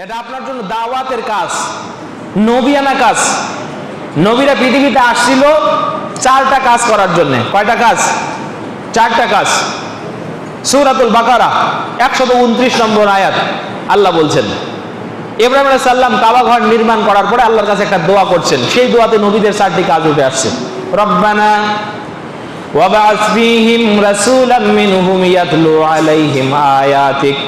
এটা আপনার জন্য দাওয়াতের কাজ, নবিয়ানা কাজ। নবীরা পৃথিবীতে আসছিল চারটা কাজ করার জন্য। কয়টা কাজ? চারটা কাজ। সুরাতুল বাকারা একশত উনত্রিশ নম্বর আয়াত, আল্লাহ বলছেন, ইব্রাহিম সাল্লাম কাবা ঘর নির্মাণ করার পরে আল্লাহর কাছে একটা দোয়া করছেন। সেই দোয়াতে নবীদের চারটি কাজ উঠে আসছে। রব্বানা ওয়াবাস রাসূলাম মিনহুম ইয়াতলু আলাইহিম আয়াতিক।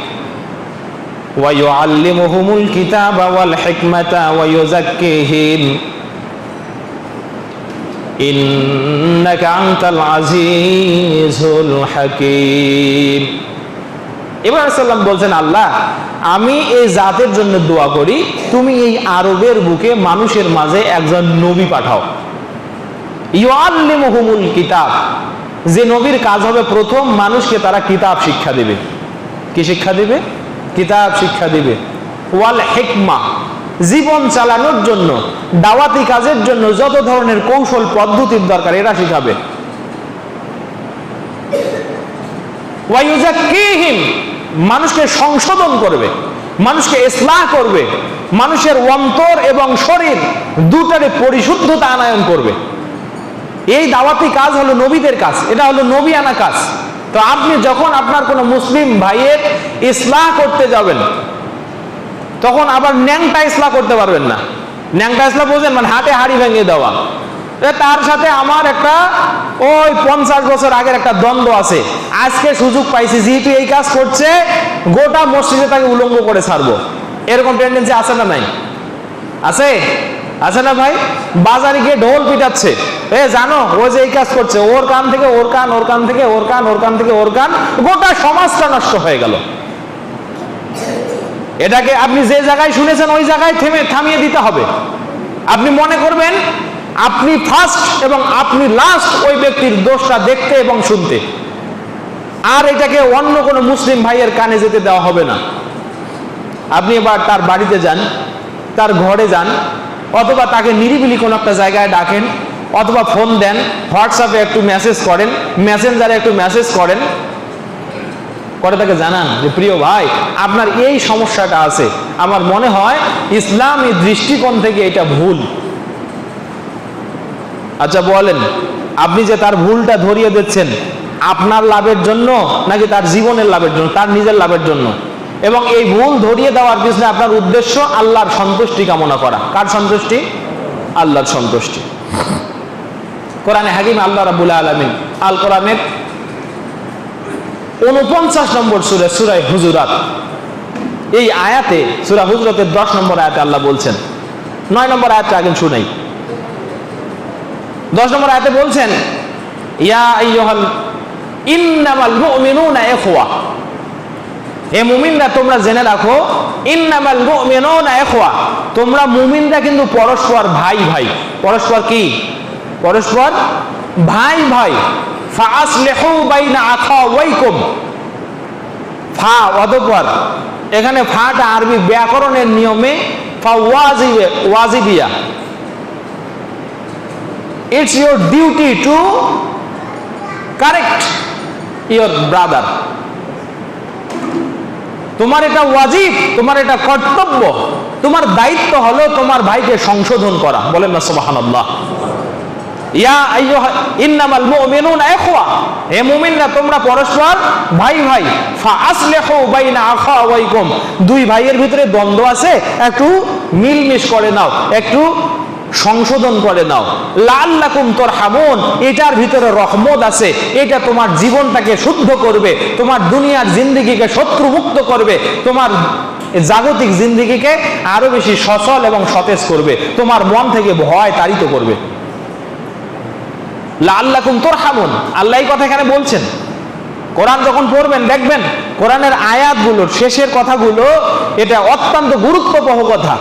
ويعلمهم الكتاب والحكمة ويزكيهم إنك أنت العزيز الحكيم ইব্রাহিম সাল্লাম বলছেন আল্লাহ আমি এই জাতের জন্য দোয়া করি তুমি এই আরবের বুকে মানুষের মাঝে একজন নবী পাঠাও ইউআল্লিমুহুমুল কিতাব যে নবীর কাজ হবে প্রথম মানুষকে তারা কিতাব শিক্ষা দেবে কি শিক্ষা দিবে কিতাব শিক্ষা দিবে। ওয়াল হেকমা, জীবন চালানোর জন্য, দাওয়াতি কাজের জন্য যত ধরনের কৌশল, পদ্ধতির দরকার, এরা শিখাবে। মানুষকে সংশোধন করবে, মানুষকে ইসলাহ করবে, মানুষের অন্তর এবং শরীর দুটারে পরিশুদ্ধতা আনায়ন করবে। এই দাওয়াতি কাজ হলো নবীদের কাজ, এটা হলো নবী আনা কাজ। তো আপনি যখন আপনার কোনো মুসলিম ভাইয়ের ইসলাহ করতে যাবেন। তখন আবার ন্যাংটা ইসলাহ করতে পারবেন না। ন্যাংটা ইসলাহ বোঝেন মানে হাতে হাড়ি ভেঙে দেওয়া। তার সাথে আমার একটা ওই পঞ্চাশ বছর আগের একটা দ্বন্দ্ব আছে। আজকে সুযোগ পাইছি, যেহেতু এই কাজ করছে, গোটা মসজিদে তাকে উলঙ্গ করে ছাড়বো। এরকম টেন্ডেন্সি আছে না নাই? আছে? আছে না ভাই? বাজারে গিয়ে ঢোল পিটাচ্ছে। এ জানো ও যে এই কাজ করছে, ওর কান থেকে ওর কান ওর কান থেকে ওর কান ওর কান থেকে ওর কান, গোটা সমাজটা নষ্ট হয়ে গেল। এটাকে আপনি যে জায়গায় শুনেছেন, ওই জায়গায় থেমে, থামিয়ে দিতে হবে। আপনি মনে করবেন, আপনি ফার্স্ট এবং আপনি লাস্ট ওই ব্যক্তির দোষটা দেখতে এবং শুনতে। আর এটাকে অন্য কোনো মুসলিম ভাইয়ের কানে যেতে দেওয়া হবে না। আপনি এবার তার বাড়িতে যান, তার ঘরে যান, অথবা তাকে নিরিবিলি কোনো একটা জায়গায় ডাকেন, অথবা ফোন দেন হোয়াটসঅ্যাপে একটু মেসেজ করেন মেসেঞ্জারে একটু মেসেজ করেন করে তাকে জানান যে, প্রিয় ভাই, আপনার এই সমস্যাটা আছে। আমার মনে হয় ইসলামী দৃষ্টিকোণ থেকে এটা ভুল। আচ্ছা বলেন, আপনি যে তার ভুলটা ধরিয়ে দিচ্ছেন, আপনার লাভের জন্য নাকি তার জীবনের লাভের জন্য, তার নিজের লাভের জন্য? এবং এই ভুল ধরিয়ে দেওয়ার পিছনে আপনার উদ্দেশ্য আল্লাহর সন্তুষ্টি কামনা করা। কার সন্তুষ্টি? আল্লাহর সন্তুষ্টি। কোরআনে হাকিম, আল্লাহ রাবুল আলমিন আল কোরআনের উনপঞ্চাশ নম্বর সুরে সুরাই হুজুরাত। এই আয়াতে, সুরা হুজরতের দশ নম্বর আয়াতে আল্লাহ বলছেন। নয় নম্বর আয়াতটা আগে শুনাই দশ নম্বর আয়াতে বলছেন, ইয়া আইয়ুহাল, ইন্নামাল মুমিনুনা ইখওয়া। হে মুমিনরা, তোমরা জেনে রাখো, ইন্নামাল মুমিনুনা ইখওয়া। তোমরা মুমিনরা কিন্তু পরস্পর ভাই ভাই পরস্পর কি? পরস্পর ভাই ভাই এখানে ফাটা আরবি ব্যাকরণের নিয়মে ওয়াজিবিয়া। It's your duty to correct your brother তোমার এটা ওয়াজিব, তোমার এটা কর্তব্য, তোমার দায়িত্ব হলো তোমার ভাইকে সংশোধন করা। বলেন না সুবহানাল্লাহ। ইয়া তোমরা পরস্পর ভাই ভাই দুই ভাইয়ের ভিতরে দ্বন্দ্ব আছে, একটু করে নাও, একটু সংশোধন করে নাও। লাল্লাকুম তোর হামুন এটার ভিতরে রহমত আছে, এটা তোমার জীবনটাকে শুদ্ধ করবে, তোমার দুনিয়ার জিন্দিগিকে শত্রু মুক্ত করবে, তোমার জাগতিক জিন্দিগিকে আরও বেশি সচল এবং সতেজ করবে, তোমার মন থেকে ভয় তাড়িত করবে। লাল্লাকুম তোর হামুন আল্লাহ কথা এখানে বলছেন। কোরআন যখন পড়বেন, দেখবেন কোরআনের আয়াতগুলোর শেষের কথাগুলো, এটা অত্যন্ত গুরুত্ববহ কথা।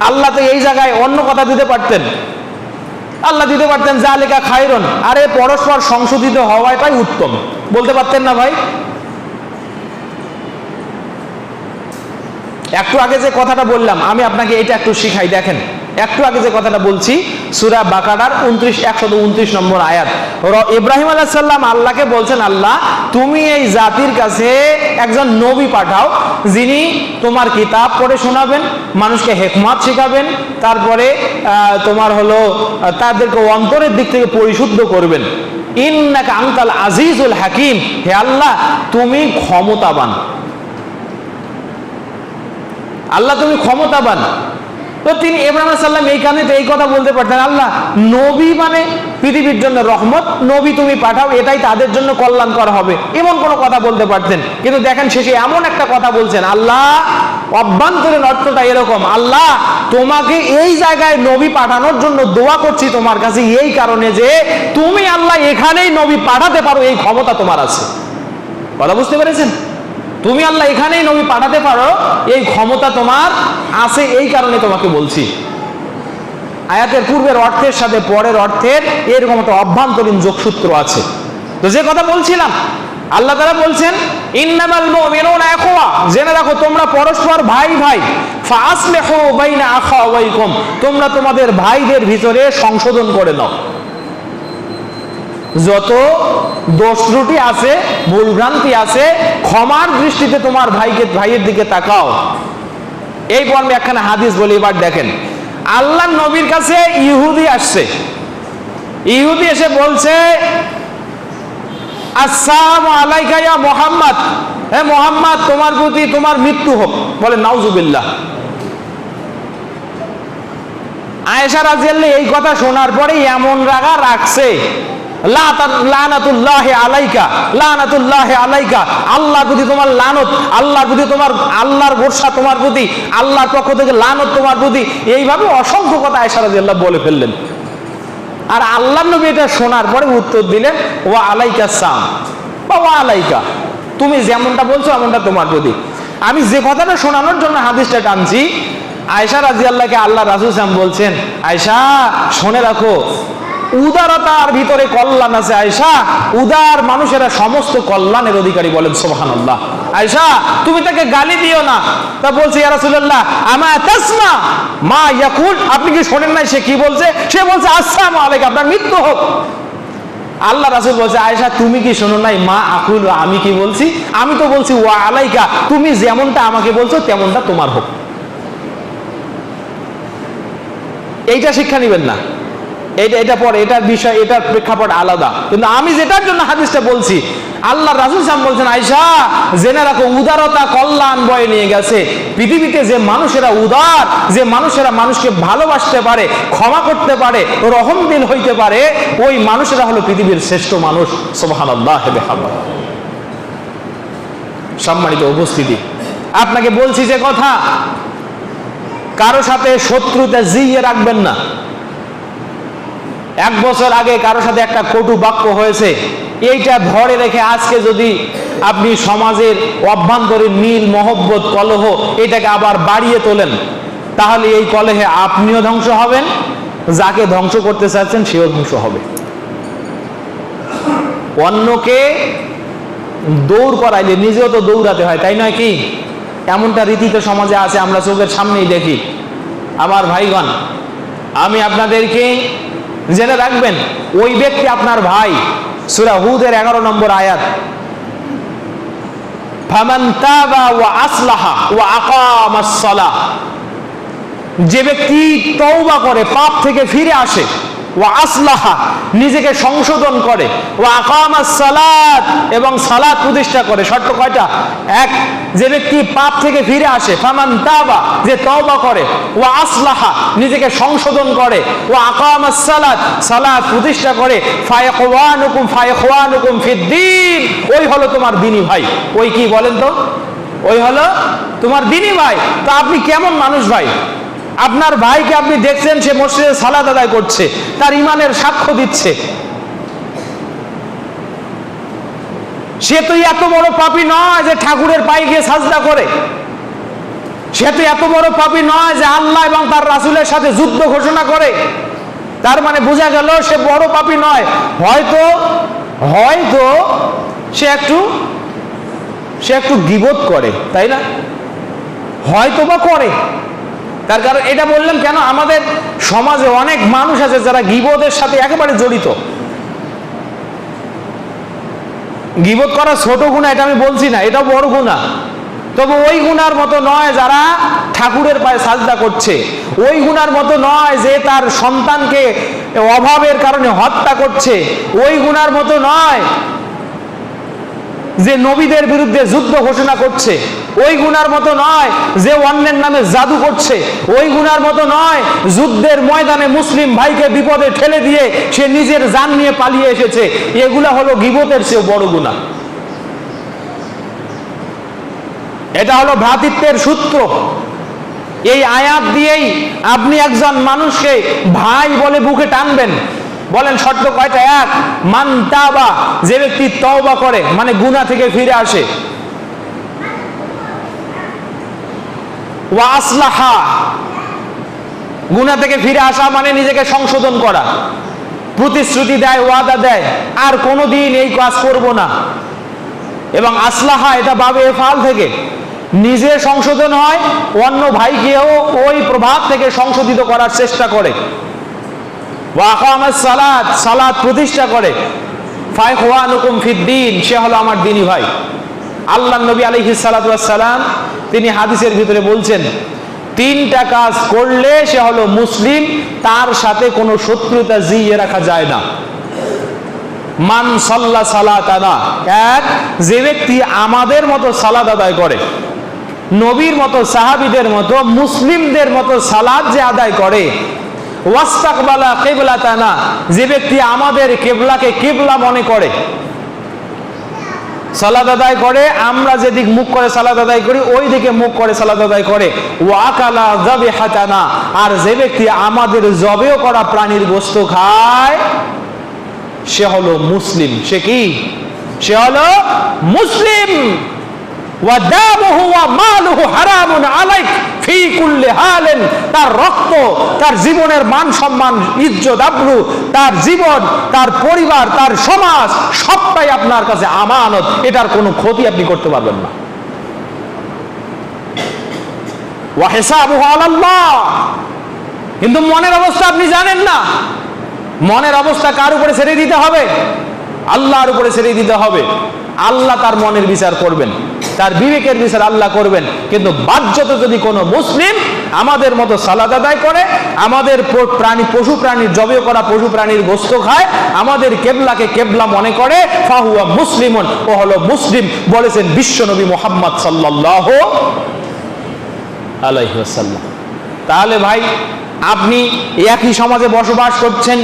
আল্লাহ তো এই জায়গায় অন্য কথা দিতে পারতেন। আল্লাহ দিতে পারতেন জালিকা খায়রন। আরে পরস্পর সংশোধিত হওয়াটাই উত্তম। বলতে পারতেন না ভাই? একটু আগে যে কথাটা বললাম, আমি আপনাকে এটা একটু শিখাই, দেখেন। একটু আগে যে কথাটা বলছি, সুরা বাকারার উনত্রিশ, একশত উনত্রিশ নম্বর আয়াত। ইব্রাহিম আলাইসাল্লাম আল্লাহকে বলছেন, আল্লাহ, তুমি এই জাতির কাছে একজন নবী পাঠাও, যিনি তোমার কিতাব পড়ে শোনাবেন, মানুষকে হেকমাত শেখাবেন, তারপরে তোমার হলো, তাদেরকে অন্তরের দিক থেকে পরিশুদ্ধ করবেন। ইন্নাকা আংতাল আজিজুল হাকিম। হে আল্লাহ, তুমি ক্ষমতাবান। আল্লাহ, তুমি ক্ষমতাবান। তো তিনি ইব্রাহিম সাল্লাম এই কারণে তো এই কথা বলতে পারতেন, আল্লাহ, নবী মানে পৃথিবীর জন্য রহমত, নবী তুমি পাঠাও, এটাই তাদের জন্য কল্যাণকর হবে। এমন কোনো কথা বলতে পারতেন। কিন্তু দেখেন শেষে এমন একটা কথা বলছেন, আল্লাহ, অভ্যন্তরীণ অর্থটা এরকম, আল্লাহ, তোমাকে এই জায়গায় নবী পাঠানোর জন্য দোয়া করছি তোমার কাছে এই কারণে যে তুমি আল্লাহ এখানেই নবী পাঠাতে পারো, এই ক্ষমতা তোমার আছে। কথা বুঝতে পেরেছেন? তুমি আল্লাহ এখানেই নবী পাঠাতে পারো, এই ক্ষমতা তোমার আছে এই কারণে তোমাকে বলছি। আয়াতের পূর্বের অর্থের সাথে পরের অর্থের এরকম একটা অভ্যন্তরীণ যোগসূত্র আছে। তো যে কথা বলছিলাম, আল্লাহ তারা বলছেন, ইন্নামাল মুমিনুনা ইখওয়া। জেনে রাখো, তোমরা পরস্পর ভাই ভাই। ফাসলিহু বাইনা আখাওয়াইকুম। তোমরা তোমাদের ভাইদের ভিতরে সংশোধন করে নাও। যত দোষ ত্রুটি আছে, ভুলভ্রান্তি আছে, ক্ষমার দৃষ্টিতে তোমার ভাইকে, ভাইয়ের দিকে তাকাও। এই পর্বে একখানে হাদিস বলি, এবার দেখেন। আল্লাহ নবীর কাছে ইহুদি আসছে। ইহুদি এসে বলছে, আসসালামু আলাইকা ইয়া মোহাম্মদ। হে মোহাম্মদ, তোমার প্রতি তোমার মৃত্যু হোক। বলে, নাউজুবিল্লাহ। আয়েশা রাজিয়াল্লাহ এই কথা শোনার পরে এমন রাগা রাখছে। আলাইকা আলাইকা। আল্লাহ প্রতি তোমার লানত আল্লাহর প্রতি তোমার, আল্লাহর তোমার প্রতি, আল্লাহর পক্ষ থেকে লানত তোমার প্রতি, এইভাবে অসংখ্য কথা বলে ফেললেন। আর আল্লাহ নবী এটা শোনার পরে উত্তর দিলেন ও আলাইকা সাম, বা ও আলাইকা। তুমি যেমনটা বলছো এমনটা তোমার প্রতি। আমি যে কথাটা শোনানোর জন্য হাদিসটা টানছি আয়সা রাজি আল্লাহকে আল্লাহ রাসুল সাম বলছেন আয়সা শুনে রাখো উদারতার ভিতরে কল্যাণ আছে আয়সা উদার মানুষেরা সমস্ত কল্যাণের অধিকারী বলেন সোহান আল্লাহ আয়সা তুমি তাকে গালি দিও না। তা বলছে, ইয়া রাসূলুল্লাহ, আমা তাসমা? মা ইয়াকুল? আপনি কি শোনেন নাই? সে কি বলছে? সে বলছে, আসসালামু আলাইকুম, আপনার মৃত্যু হোক। আল্লাহ রাসূল বলছে, আয়েশা, তুমি কি শোনো নাই? মা আকুল, আমি কি বলছি? আমি তো বলছি, ওয়া আলাইকা, তুমি যেমনটা আমাকে বলছো, তেমনটা তোমার হোক। এইটা শিক্ষা নেবেন না। এটা এটা পরে, এটার বিষয়, এটার প্রেক্ষাপট আলাদা। কিন্তু আমি যেটার জন্য হাদিসটা বলছি, আল্লাহ রাসুল সাম বলছেন আয়সা জেনে রাখো, উদারতা কল্যাণ বয়ে নিয়ে গেছে। পৃথিবীতে যে মানুষেরা উদার, যে মানুষেরা মানুষকে ভালোবাসতে পারে, ক্ষমা করতে পারে রহমদিল হইতে পারে, ওই মানুষেরা হলো পৃথিবীর শ্রেষ্ঠ মানুষ। সোহান আল্লাহ সম্মানিত উপস্থিতি, আপনাকে বলছি যে কথা, কারও সাথে শত্রুতা জিয়ে রাখবেন না। এক বছর আগে কারও সাথে একটা কটু বাক্য হয়েছে, এইটা ধরে রেখে আজকে যদি আপনি সমাজের অভ্যন্তরীণ মিল মহব্বত, কলহ এটাকে আবার বাড়িয়ে তোলেন, তাহলে এই কলহে আপনিও ধ্বংস হবেন, যাকে ধ্বংস করতে চাচ্ছেন সেও ধ্বংস হবে। অন্যকে দৌড় করাইলে নিজেও তো দৌড়াতে হয়, তাই নয় কি? এমনটা রীতিতে সমাজে আছে, আমরা চোখের সামনেই দেখি। আমার ভাইগণ, আমি আপনাদেরকে জেনে রাখবেন, ওই ব্যক্তি আপনার ভাই। সুরা হুদের এগারো নম্বর আয়াত। যে ব্যক্তি তৌবা করে, পাপ থেকে ফিরে আসে ও আসলাহা নিজেকে সংশোধন করে। ও আকামাস সালাত এবং সালাত প্রতিষ্ঠা করে। শর্ত কয়টা? এক, যে ব্যক্তি পাপ থেকে ফিরে আসে, ফামান তাবা, যে তওবা করে ও আসলাহা, নিজেকে সংশোধন করে। ও আকামাস সালাত সালাত প্রতিষ্ঠা করে ফায়খওয়ানুকুম ফায়খওয়ানুকুম ফিদ্দিন। ওই হলো তোমার দিনী ভাই। ওই কি বলেন তো? ওই হলো তোমার দিনী ভাই। তা আপনি কেমন মানুষ ভাই? আপনার ভাইকে আপনি দেখছেন, সে মসজিদে সালাদ আদায় করছে, তার ইমানের সাক্ষ্য দিচ্ছে। সে তো এত বড় পাপি নয় যে ঠাকুরের পায়ে গিয়ে সাজদা করে। সে তো এত বড় পাপি নয় যে আল্লাহ এবং তার রাসুলের সাথে যুদ্ধ ঘোষণা করে। তার মানে বোঝা গেল সে বড় পাপি নয়। হয়তো হয়তো সে একটু সে একটু গিবোধ করে, তাই না? হয়তো বা করে। তার কারণ এটা বললাম কেন? আমাদের সমাজে অনেক মানুষ আছে যারা গিবদের সাথে একেবারে জড়িত। গিবত করা ছোট গুণা, এটা আমি বলছি না এটা বড় গুণা। তবে ওই গুনার মতো নয় যারা ঠাকুরের পায়ে সাজদা করছে। ওই গুনার মতো নয় যে তার সন্তানকে অভাবের কারণে হত্যা করছে। ওই গুনার মতো নয় যে নবীদের বিরুদ্ধে যুদ্ধ ঘোষণা করছে, ওই গুনার মতো নয় যে অন্যের নামে জাদু করছে, ওই গুনার মতো নয় যুদ্ধের ময়দানে মুসলিম ভাইকে বিপদে ঠেলে দিয়ে সে নিজের জান নিয়ে পালিয়ে এসেছে। এগুলা হলো গিবতের চেয়ে বড় গুণা। এটা হলো ভ্রাতৃত্বের সূত্র। এই আয়াত দিয়েই আপনি একজন মানুষকে ভাই বলে বুকে টানবেন। বলেন শর্ত কয়টা? এক, মান তাবা, যে ব্যক্তি তওবা করে মানে গুনাহ থেকে ফিরে আসে। ওয়া আসলাহা, গুনাহ থেকে ফিরে আসা মানে নিজেকে সংশোধন করা। প্রতিশ্রুতি দেয়, ওয়াদা দেয়, আর কোনোদিন এই কাজ করব না। এবং আসলাহা, এটা বাবে এফাল থেকে। নিজে সংশোধন হয়, অন্য ভাইকেও ওই প্রভাব থেকে সংশোধিত করার চেষ্টা করে। সালাত সালাত প্রতিষ্ঠা করে। ফাই খোয়ানুকুম ফিদ্দিন সে হলো আমার দিনী ভাই। আল্লাহ নবী আলাইহিস সালাম, তিনি হাদিসের ভিতরে বলছেন, তিনটা কাজ করলে সে হলো মুসলিম, তার সাথে কোনো শত্রুতা জিয়ে রাখা যায় না। মান সাল্লা সালাতানা, এক, যে ব্যক্তি আমাদের মতো সালাদ আদায় করে, নবীর মতো, সাহাবিদের মতো, মুসলিমদের মতো সালাদ যে আদায় করে যে ব্যক্তি আমাদের কেবলাকে কেবলা মনে করে, সালাদ আদায় করে, আমরা যেদিক মুখ করে সালাদ আদায় করি ওই দিকে মুখ করে সালাদ আদায় করে। ওয়াকালা জবে হাতানা আর যে ব্যক্তি আমাদের জবেও করা প্রাণীর গোস্ত খায়, সে হলো মুসলিম। সে কি? সে হলো মুসলিম। তার রক্ত, তার জীবনের মান সম্মান, ইজ্জত, আবরু, তার জীবন, তার পরিবার, তার সমাজ, সবটাই আপনার কাছে আমানত। এটার কোনো ক্ষতি আপনি করতে পারবেন না। কিন্তু মনের অবস্থা আপনি জানেন না। মনের অবস্থা কার উপরে ছেড়ে দিতে হবে? আল্লাহর উপরে ছেড়ে দিতে হবে। আল্লাহ তার মনের বিচার করবেন, তার বিবেকের বিচার আল্লাহ করবেন। কিন্তু বাহ্যত যদি কোনো মুসলিম আমাদের মতো সালাদ আদায় করে, আমাদের প্রাণী, পশু প্রাণীর জবে করা পশু প্রাণীর গোস্ত খায়, আমাদের কেবলাকে কেবলা মনে করে, ফাহুয়া মুসলিমন। ও হলো মুসলিম বলেছেন বিশ্বনবী মোহাম্মদ সাল্লাহ আলাইহাল্লাম তাহলে ভাই, আপনি একই সমাজে বসবাস করছেন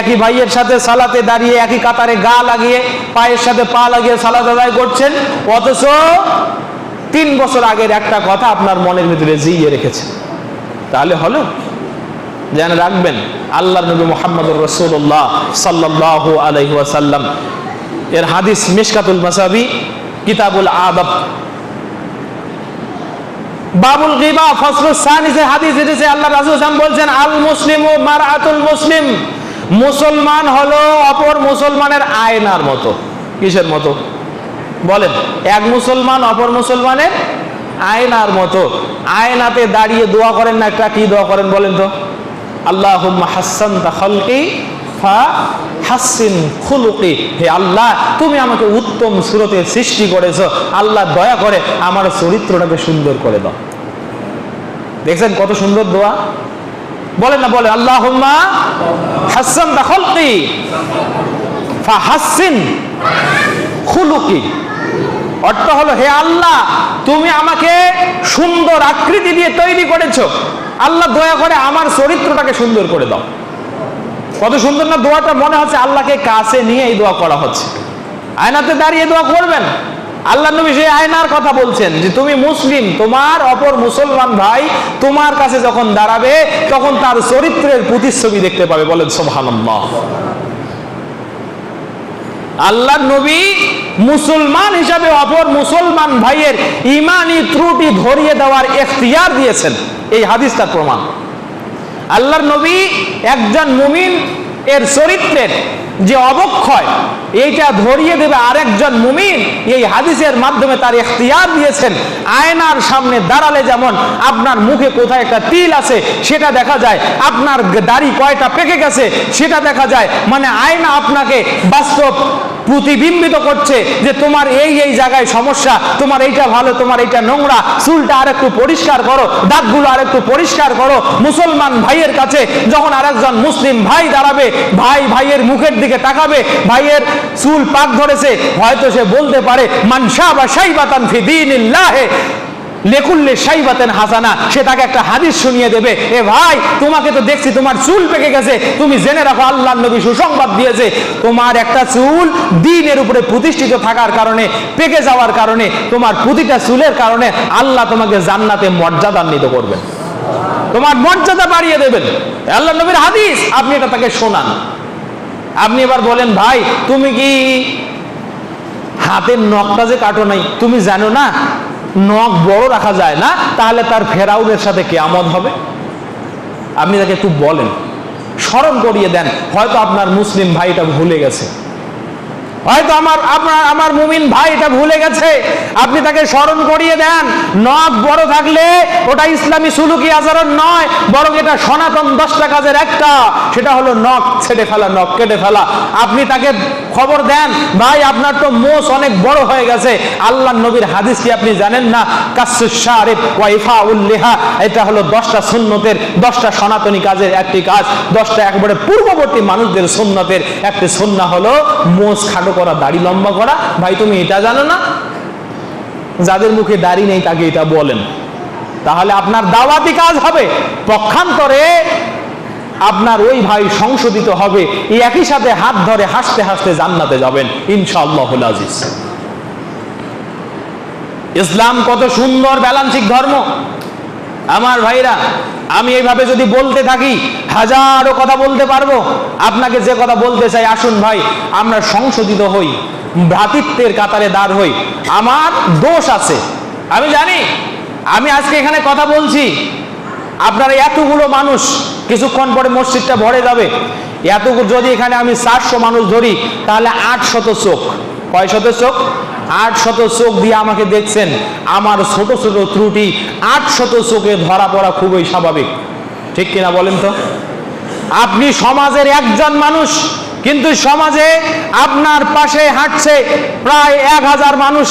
একই ভাইয়ের সাথে সালাতে দাঁড়িয়ে, একই কাতারে গা লাগিয়ে, পায়ের সাথে পা লাগিয়ে সালাত আদায় করছেন। অথচ তিন বছর আগের একটা কথা আপনার মনের ভিতরে জিইয়ে রেখেছে। তাহলে হলো? যেন রাখবেন আল্লাহ নবী মোহাম্মদ রসুল্লাহ সাল্লাহ আলহি এর হাদিস মিশকাতুল মাসাবি, কিতাবুল আদব। বাবুল গিবা ফসলুল সানিসে হাদিস এসেছে, আল্লাহ রাসূল বলছেন, আল মুসলিম ও মারাতুল মুসলিম। মুসলমান হলো অপর মুসলমানের আয়নার মতো। কিসের মতো? বলেন, এক মুসলমান অপর মুসলমানের আয়নার মতো। আয়নাতে দাঁড়িয়ে দোয়া করেন না, একটা কি দোয়া করেন বলেন তো? আল্লাহ হাসান খলকি ফা হাসিন খুলুকি। হে আল্লাহ, তুমি আমাকে উত্তম সুরতে সৃষ্টি করেছ। আল্লাহ দয়া করে আমার চরিত্রটাকে সুন্দর করে দাও। দেখছেন কত সুন্দর দোয়া? বলেন না, বলে আল্লাহ হাসান খলকি ফা হাসিন খুলুকি। অর্থ হলো, হে আল্লাহ, তুমি আমাকে সুন্দর আকৃতি দিয়ে তৈরি করেছ। আল্লাহ দয়া করে আমার চরিত্রটাকে সুন্দর করে দাও। কত সুন্দর না, দোয়াটা মনে হচ্ছে আল্লাহকে কাছে নিয়ে এই দোয়া করা হচ্ছে। আয়নাতে দাঁড়িয়ে দোয়া করবেন। আল্লাহ নবী সেই আয়নার কথা বলছেন যে তুমি মুসলিম, তোমার অপর মুসলমান ভাই তোমার কাছে যখন দাঁড়াবে, তখন তার চরিত্রের প্রতিচ্ছবি দেখতে পাবে। বলেন সোহানাল্লাহ আল্লাহ নবী মুসলমান হিসাবে অপর মুসলমান ভাইয়ের ইমানি ত্রুটি ধরিয়ে দেওয়ার এখতিয়ার দিয়েছেন। এই হাদিসটার প্রমাণ। আল্লাহর নবী একজন মুমিন, এর চরিত্রের যে অবক্ষয়, এইটা ধরিয়ে দেবে আরেকজন মুমিন। এই হাদিসের মাধ্যমে তার এখতিয়ার দিয়েছেন। আয়নার সামনে দাঁড়ালে যেমন আপনার মুখে কোথায় একটা তিল আছে, সেটা দেখা যায়। আপনার দাড়ি কয়টা পেকে গেছে, সেটা দেখা যায়। মানে আয়না আপনাকে বাস্তব প্রতিবিম্বিত করছে যে তোমার এই এই জায়গায় সমস্যা, তোমার এইটা ভালো, তোমার এইটা নোংরা, চুলটা আর একটু পরিষ্কার করো, দাঁতগুলো আর একটু পরিষ্কার করো। মুসলমান ভাইয়ের কাছে যখন আরেকজন মুসলিম ভাই দাঁড়াবে, ভাই ভাইয়ের মুখের দিকে তাকাবে, ভাইয়ের চুল পাক ধরেছে, হয়তো সে বলতে পারে মানসা বা সাইবাতান ফি দীনিল্লাহে। লেকুল্লে সাইবাতেন হাসানা, সে তাকে একটা হাদিস শুনিয়ে দেবে। এ ভাই, তোমাকে তো দেখছি তোমার চুল পেকে গেছে। তুমি জেনে রাখো আল্লাহ নবী সুসংবাদ দিয়েছে, তোমার একটা চুল দিনের উপরে প্রতিষ্ঠিত থাকার কারণে, পেকে যাওয়ার কারণে, তোমার প্রতিটা চুলের কারণে আল্লাহ তোমাকে জান্নাতে মর্যাদান্বিত করবেন। তোমার মর্যাদা বাড়িয়ে দেবেন। আল্লাহ নবীর হাদিস, আপনি এটা তাকে শোনান। আপনি এবার বলেন, ভাই, তুমি কি হাতের নখটা যে কাটো নাই? তুমি জানো না নখ বড় রাখা যায় না, তাহলে তার ফেরাউনের সাথে কেয়ামত হবে। আপনি তাকে একটু বলেন, স্মরণ করিয়ে দেন, হয়তো আপনার মুসলিম ভাইটা ভুলে গেছে। হয়তো আমার আপনার, আমার মুমিন ভাই এটা ভুলে গেছে। আপনি তাকে স্মরণ করিয়ে দেন। নখ বড় থাকলে ওটা ইসলামী সুলুকি আচরণ নয়, বরং এটা সনাতন দশটা কাজের একটা। সেটা হলো নখ ছেড়ে ফেলা, নখ কেটে ফেলা। আপনি তাকে খবর দেন, ভাই, আপনার তো মোষ অনেক বড় হয়ে গেছে। আল্লাহ নবীর হাদিস কি আপনি জানেন না? কাসুসারে এটা হলো দশটা সুন্নতের, দশটা সনাতনী কাজের একটি কাজ। দশটা একবারে পূর্ববর্তী মানুষদের সুন্নতের একটি সুন্না হলো মোষ খাটো করা, দাড়ি লম্বা করা, ভাই তুমি এটা জানো না? যাদের মুখে দাড়ি নেই তাকে এটা বলেন। তাহলে আপনার দাওয়াতি কাজ হবে। পক্ষান্তরে আপনার ওই ভাই সংশোধিত হবে। একই সাথে হাত ধরে হাসতে হাসতে জান্নাতে যাবেন আজিজ। ইসলাম কত সুন্দর ব্যালান্সিক ধর্ম। আমার ভাইরা, আমি এইভাবে যদি বলতে থাকি, হাজারো কথা বলতে পারব। আপনাকে যে কথা বলতে চাই, আসুন ভাই, আমরা সংশোধিত হই, ভ্রাতৃত্বের কাতারে দাঁড় হই। আমার দোষ আছে। আমি জানি, আমি আজকে এখানে কথা বলছি। আপনার এতগুলো মানুষ, কিছুক্ষণ পরে মসজিদটা ভরে যাবে। এতগুলো, যদি এখানে আমি চারশো মানুষ ধরি, তাহলে আট শত চোখ। কয় শত চোখ? আট চোখ দিয়ে আমাকে দেখছেন। আমার ছোট ছোট ত্রুটি আট চোখে ধরা পড়া খুবই স্বাভাবিক। ঠিক কিনা বলেন তো? আপনি সমাজের একজন মানুষ, কিন্তু সমাজে আপনার পাশে হাঁটছে প্রায় এক হাজার মানুষ,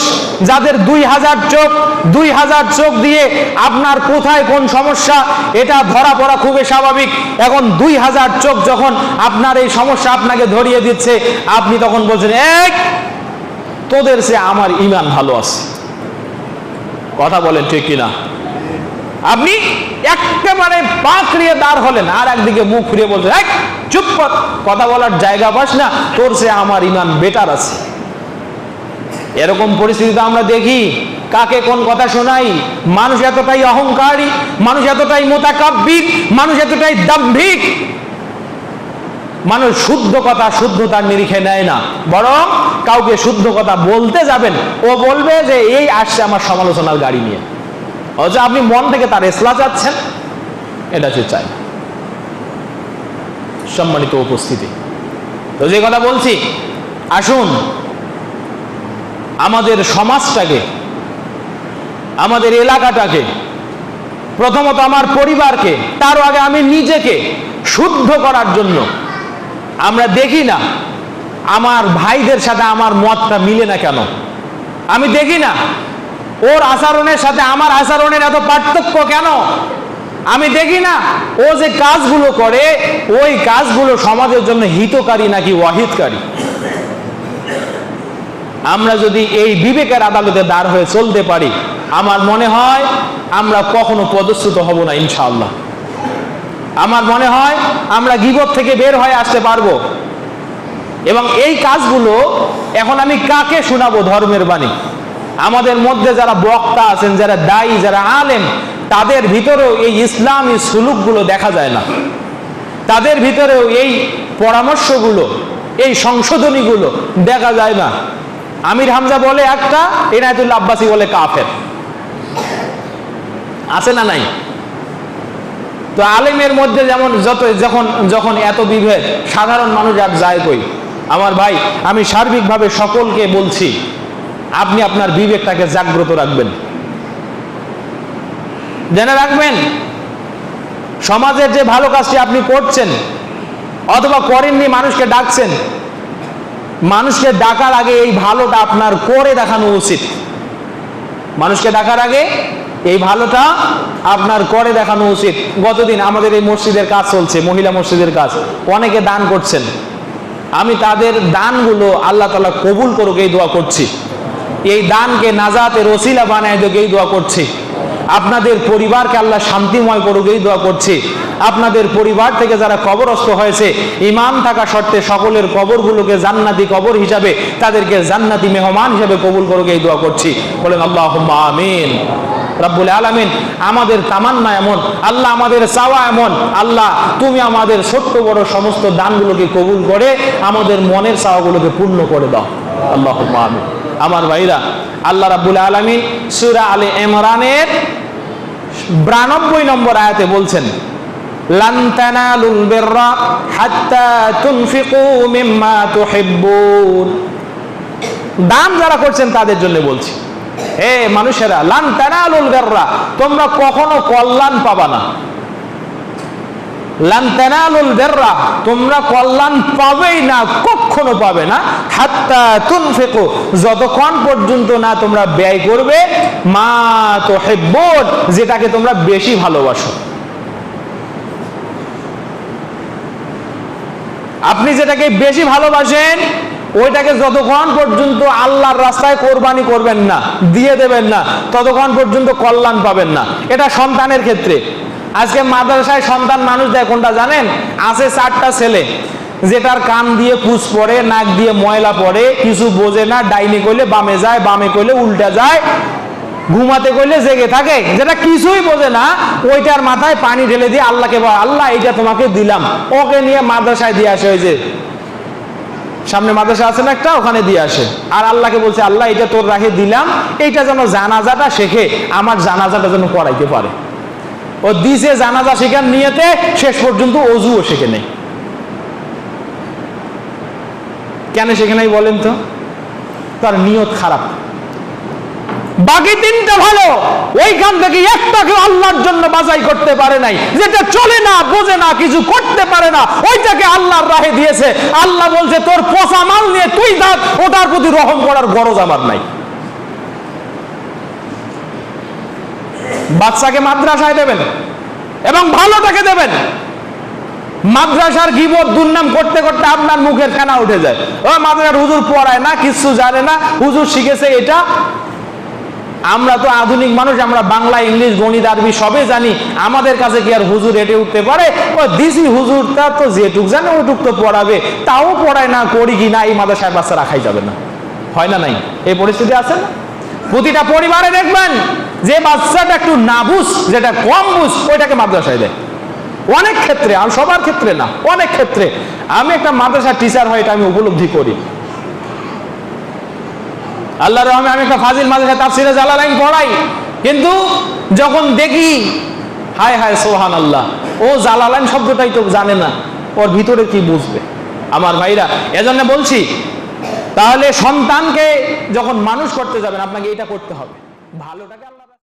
যাদের দুই হাজার চোখ, দুই হাজার চোখ দিয়ে আপনার কোথায় কোন সমস্যা, এটা ধরা পড়া খুবই স্বাভাবিক। এখন দুই হাজার চোখ যখন আপনার এই সমস্যা আপনাকে ধরিয়ে দিচ্ছে, আপনি তখন বলছেন এক তোদের সে আমার ইমান ভালো আছে। কথা বলেন ঠিক কিনা? আপনি একেবারে পাকড়িয়ে দাঁড় হলেন, আর একদিকে মুখ ফিরিয়ে বলছেন এক চুপ কথা বলার জায়গা পাস না, তোর সে আমার ইমান বেটার আছে। এরকম পরিস্থিতিতে আমরা দেখি। কাকে কোন কথা শোনাই? মানুষ এতটাই অহংকারী, মানুষ এতটাই মোতাকাব্বির মানুষ এতটাই দাম্ভিক। মানুষ শুদ্ধ কথা শুদ্ধতার নিরিখে নেয় না। বরং কাউকে শুদ্ধ কথা বলতে যাবেন, ও বলবে যে এই আসছে আমার সমালোচনার গাড়ি নিয়ে। অথচ আপনি মন থেকে তার এসলা চাচ্ছেন, এটা সে চায় সম্মানিত উপস্থিতি। তো যে কথা বলছি, আসুন, আমাদের সমাজটাকে, আমাদের এলাকাটাকে, প্রথমত আমার পরিবারকে তারও আগে আমি নিজেকে শুদ্ধ করার জন্য আমরা দেখি না। আমার ভাইদের সাথে আমার মতটা মিলে না কেন? আমি দেখি না। ওর আচরণের সাথে আমার আচরণের এত পার্থক্য কেন? আমি দেখি না। ও যে কাজগুলো করে, ওই কাজগুলো সমাজের জন্য হিতকারী নাকি ওয়াহিতকারী আমরা যদি এই বিবেকের আদালতে দাঁড় হয়ে চলতে পারি, আমার মনে হয় আমরা কখনো পদচ্যুত হব না, ইনশাআল্লাহ। আমার মনে হয় আমরা গিবত থেকে বের হয়ে আসতে পারব। এবং এই কাজগুলো এখন আমি কাকে শোনাবো ধর্মের বাণী? আমাদের মধ্যে যারা বক্তা আছেন, যারা দায়ী, যারা আলেম, তাদের ভিতরেও এই ইসলামী সুলুকগুলো দেখা যায় না। তাদের ভিতরেও এই পরামর্শগুলো, এই সংশোধনীগুলো দেখা যায় না। আমির হামজা বলে একটা, এনায়তুল্লাহ আব্বাসি বলে কাফের। আছে না নাই? তো আলেমের মধ্যে যেমন যত, যখন যখন এত বিভেদ, সাধারণ মানুষ আর যায় কই? আমার ভাই, আমি সার্বিকভাবে সকলকে বলছি, আপনি আপনার বিবেকটাকে জাগ্রত রাখবেন। জেনে রাখবেন, সমাজের যে ভালো কাজটি আপনি করছেন, অথবা করেননি মানুষকে ডাকছেন, মানুষকে ডাকার আগে এই ভালোটা আপনার করে দেখানো উচিত। মানুষকে ডাকার আগে এই ভালোটা আপনার করে দেখানো উচিত। গতদিন আমাদের এই মসজিদের কাজ চলছে, মহিলা মসজিদের কাজ। অনেকে দান করছেন। আমি তাদের দানগুলো আল্লাহ তালা কবুল করুক, এই দোয়া করছি। এই দানকে নাজাতের ওসিলা বানায় দেখ এই দোয়া করছি। আপনাদের পরিবারকে আল্লাহ শান্তিময় করুক, এই দোয়া করছি। আপনাদের পরিবার থেকে যারা কবরস্থ হয়েছে, ইমান থাকা শর্তে সকলের কবরগুলোকে জান্নাতি কবর হিসাবে তাদেরকে জান্নাতি মেহমান হিসাবে কবুল করুক, এই দোয়া করছি। বলেন আল্লাহ আমিন। রাব্বুল আলামিন, আমাদের তামান্না এমন, আল্লাহ আমাদের চাওয়া এমন, আল্লাহ তুমি আমাদের ছোট্ট বড় সমস্ত দানগুলোকে কবুল করে আমাদের মনের চাওয়াগুলোকে পূর্ণ করে দাও। আল্লাহ আমিন। আমার ভাইরা, আল্লাহ রাব্বুল আলামিন সুরা আলে ইমরানের 92 নম্বর আয়াতে বলছেন তুহিব্বুন। দান যারা করছেন তাদের জন্য বলছি। হে মানুষেরা, লান তানালুল বিররা, তোমরা কখনো কল্যাণ পাবা না। লান তানালুল বিররা, তোমরা কল্যাণ পাবেই না, কখনো পাবে না। হাত্তা তুনফিকু, যতক্ষণ পর্যন্ত না তোমরা ব্যয় করবে, মা তুহিব্বুন, যেটাকে তোমরা বেশি ভালোবাসো। আপনি যেটাকে বেশি ভালোবাসেন ওইটাকে যতক্ষণ পর্যন্ত আল্লাহর রাস্তায় কোরবানি করবেন না, দিয়ে দেবেন না, ততক্ষণ পর্যন্ত কল্যাণ পাবেন না। এটা সন্তানের ক্ষেত্রে। আজকে মাদ্রাসায় সন্তান মানুষ দেয়, কোনটা জানেন? আছে চারটা ছেলে, যেটার কান দিয়ে পুষ পড়ে, নাক দিয়ে ময়লা পড়ে, কিছু বোঝে না, ডাইনি কইলে বামে যায়, বামে কইলে উল্টা যায়, ঘুমাতে কইলে জেগে থাকে, যেটা কিছুই বোঝে না, ওইটার মাথায় পানি ঢেলে দিয়ে আল্লাহকে আল্লাহ, এইটা তোমাকে দিলাম। ওকে নিয়ে মাদ্রাসায় দিয়ে আসে যে সামনে মাদ্রাসা আছে না একটা, ওখানে দিয়ে আসে। আর আল্লাহকে বলছে, আল্লাহ, এটা তোর রাখে দিলাম, এইটা যেন জানাজাটা শেখে, আমার জানাজাটা যেন পড়াইতে পারে। ও দিছে জানাজা শেখার নিয়েতে, শেষ পর্যন্ত অজুও শেখে নেই। কেন শেখে নাই বলেন তো? তার নিয়ত খারাপ। বাকি তিনটা ভালো। ওইখান থেকে একটাকে আল্লাহর জন্য বাজাই করতে পারে নাই। যেটা চলে না, বোঝে না, কিছু করতে পারে না, ওইটাকে আল্লাহর রাহে দিয়েছে। আল্লাহ বলছে, তোর পচা মাল নিয়ে তুই থাক, ওটার প্রতি রহম করার গরজ আমার নাই। বাচ্চাকে মাদ্রাসায় দেবেন এবং ভালো ভালোটাকে দেবেন। মাদ্রাসার গিবত দুর্নাম করতে করতে আপনার মুখের ফেনা উঠে যায়। ও মাদ্রাসার হুজুর পড়ায় না, কিছু জানে না, হুজুর শিখেছে এটা আমরা তো আধুনিক মানুষ, আমরা বাংলা, ইংলিশ, গণিত, আরবি সবে জানি। আমাদের কাছে কি আর হুজুর হেঁটে উঠতে পারে? ও দিসি হুজুরটা তো যেটুক জানে ওটুক তো পড়াবে। তাও পড়ায় না করি কি না, এই মাদ্রাসায় বাচ্চা রাখাই যাবে না। হয় না নাই? এই পরিস্থিতি আছে না? প্রতিটা পরিবারে দেখবেন যে বাচ্চাটা একটু না বুঝ যেটা কম বুঝ, ওইটাকে মাদ্রাসায় দেয়। অনেক ক্ষেত্রে, আর সবার ক্ষেত্রে না, অনেক ক্ষেত্রে। আমি একটা মাদ্রাসার টিচার হয়, এটা আমি উপলব্ধি করি। আল্লাহ রহমে আমি একটা ফাজিল মাদ্রাসা তাফসিরে জালালাইন পড়াই। কিন্তু যখন দেখি, হায় হায় সোহান আল্লাহ ও জালালাইন শব্দটাই তো জানে না, ওর ভিতরে কি বুঝবে? আমার ভাইরা, এজন্য বলছি, তাহলে সন্তানকে যখন মানুষ করতে যাবেন, আপনাকে এটা করতে হবে। ভালোটাকে